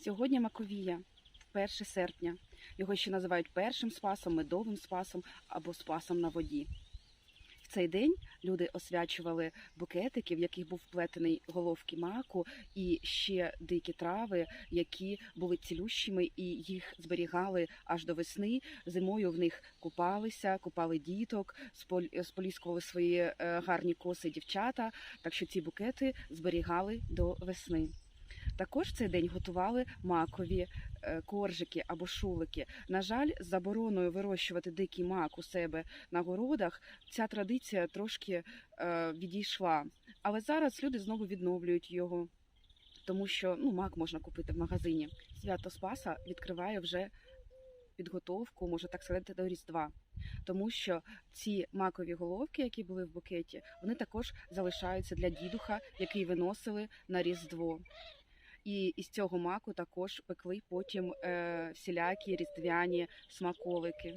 Сьогодні Маковія, 1 серпня. Його ще називають першим спасом, медовим спасом або спасом на воді. В цей день люди освячували букетики, в яких був вплетений головки маку, і ще дикі трави, які були цілющими, і їх зберігали аж до весни. Зимою в них купалися, купали діток, споліскували свої е, гарні коси дівчата. Так що ці букети зберігали до весни. Також в цей день готували макові е, коржики або шулики. На жаль, з забороною вирощувати дикий мак у себе на городах ця традиція трошки е, відійшла. Але зараз люди знову відновлюють його, тому що ну, мак можна купити в магазині. Свято Спаса відкриває вже підготовку, можна так сказати, до Різдва. Тому що ці макові головки, які були в букеті, вони також залишаються для дідуха, який виносили на Різдво. І із цього маку також пекли потім е, всілякі різдвяні смаколики.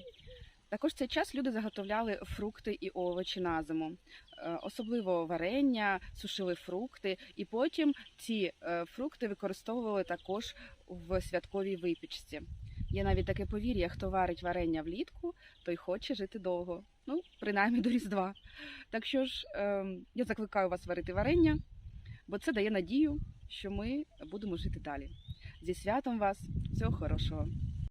Також в цей час люди заготовляли фрукти і овочі на зиму, Е, особливо варення, сушили фрукти, і потім ці е, фрукти використовували також в святковій випічці. Є навіть таке повір'я, хто варить варення влітку, той хоче жити довго. Ну, принаймні до Різдва. Так що ж, е, я закликаю вас варити варення, бо це дає надію, що ми будемо жити далі. Зі святом вас, всього хорошого!